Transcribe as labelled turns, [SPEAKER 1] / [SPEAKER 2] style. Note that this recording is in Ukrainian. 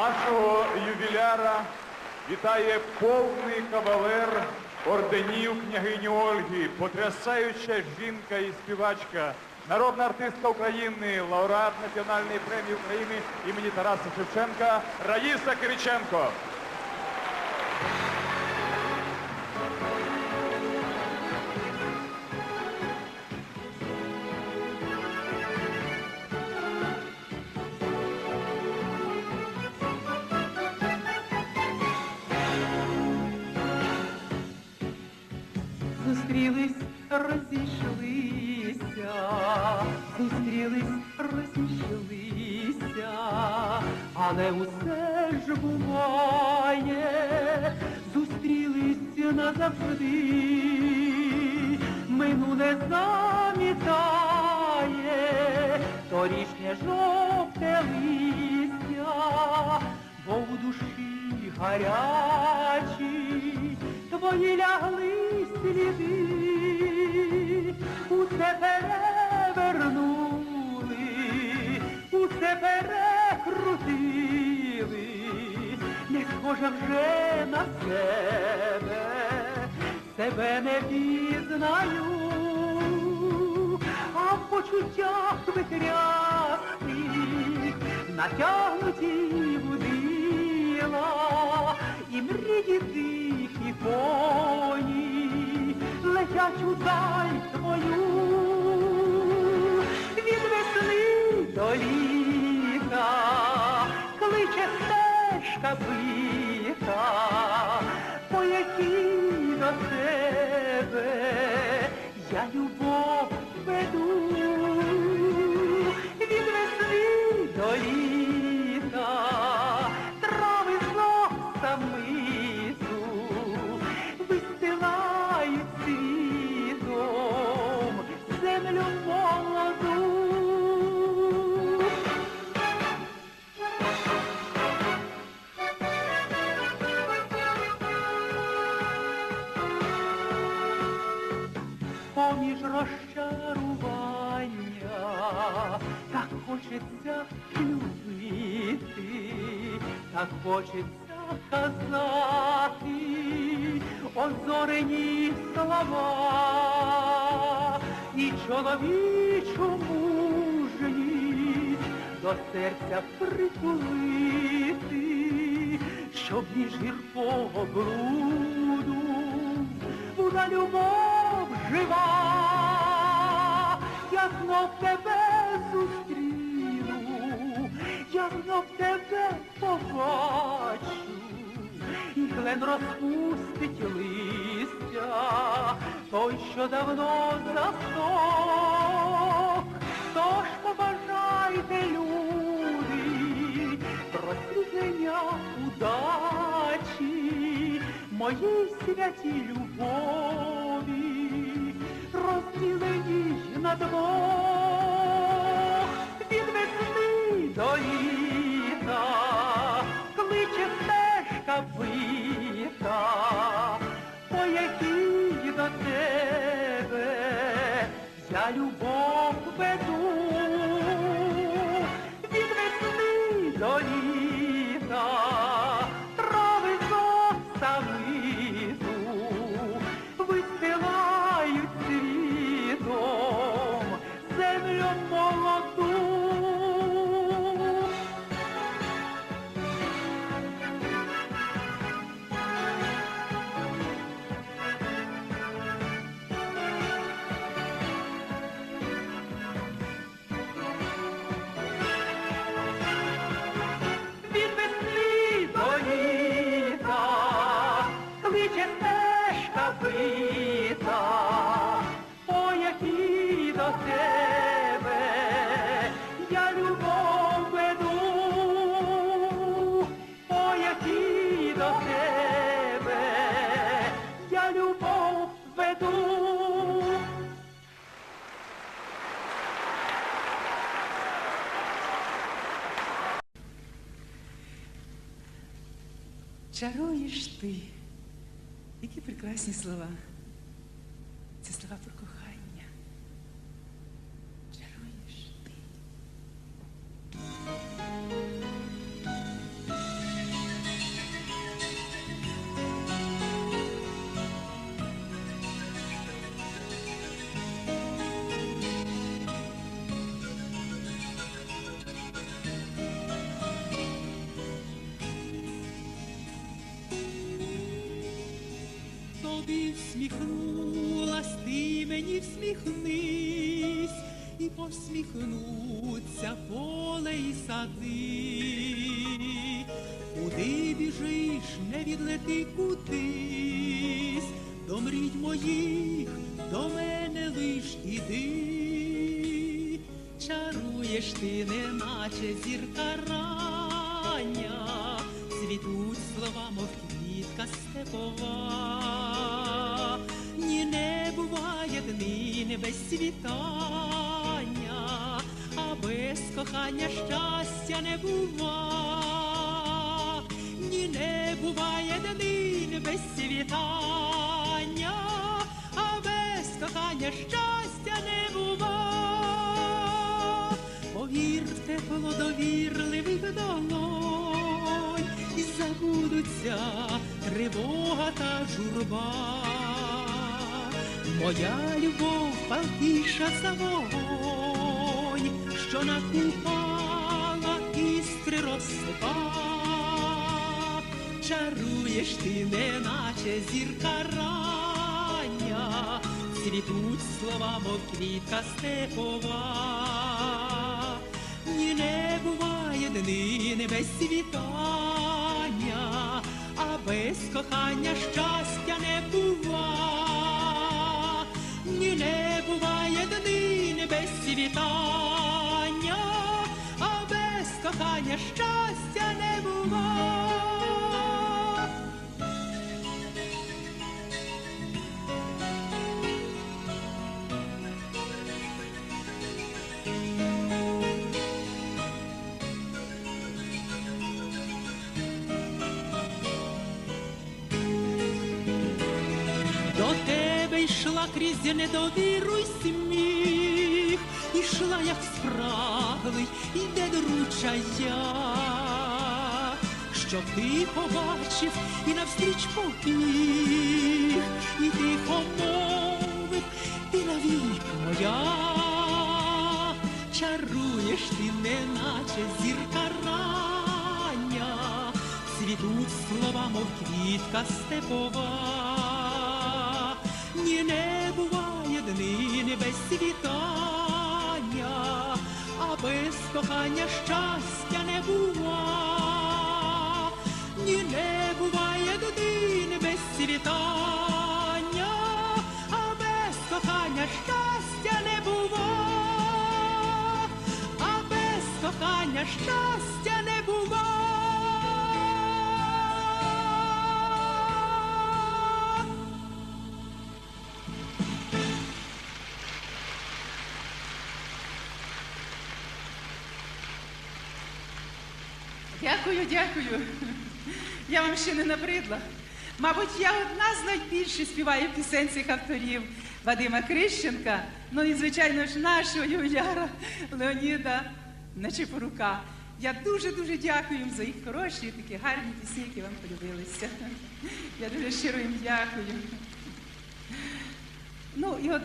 [SPEAKER 1] Нашого ювіляра вітає повний кавалер орденів княгині Ольги, потрясаюча жінка і співачка, народна артистка України, лауреат Національної премії України імені Тараса Шевченка Раїса Кириченко.
[SPEAKER 2] Розійшлися, зустрілись, розійшлися, але усе ж буває, зустрілись назавжди, минуле замітає, торішнє жовте листя, бо у душі гарячі, вже на себе, себе не пізнаю, а в почуттях витрясних натягнуті будила, і мрії дикі коні летять у даль твою від весни до літа, кличе бита, по якій до тебе я любов веду хочеться любити, так хочеться казати. Озорені слова і чоловічу мужність до серця притулити, щоб ніж гіркого бруду була любов жива, я знов тебе зустріну, я знов тебе побачу, і клен розпустить листя, той, що давно засох. Тож побажайте, люди, просвітлення удачі, моїй святій любові, розділені на двох, я любов
[SPEAKER 3] Чаруєш ти. Які прекрасні слова. Це слова про
[SPEAKER 2] всміхнулась, ти мені всміхнись, і посміхнуться поле і сади. Куди біжиш, не відлети кудись, до мрій моїх, до мене лиш іди, чаруєш ти, неначе зірка рання, світуть слова, мов квітка степова, світання, а без кохання щастя не бува. Ні, не буває днин без світання, а без кохання щастя Моя любов палкіша за вогонь, що накупала іскри розсипа. Чаруєш ти, неначе зірка рання, світуть слова, мов квітка степова. Ні, не буває днини без світання, а без кохання щастя не бува. Ні, не буває днини без світання, а без кохання щастя не бува. Йшла крізь недовіру й сміх, ішла, як спраглий, іде доруча я, щоб ти побачив і навстріч побіг, і тихо мовив, ти навік моя, чаруєш ти, неначе зірка рання, світуть слова, мов квітка степова. Ні, не буває днини без світання, а без кохання щастя не бува.
[SPEAKER 4] Дякую, дякую. Я вам ще не набридла. Мабуть, я одна з найбільше співаю пісень цих авторів Вадима Крищенка, ну і, звичайно ж, нашого юляра Леоніда Нечипорука. Я дуже-дуже дякую їм за їх хороші, такі гарні пісні, які вам полюбилися. Я дуже щиро їм дякую. Ну, і от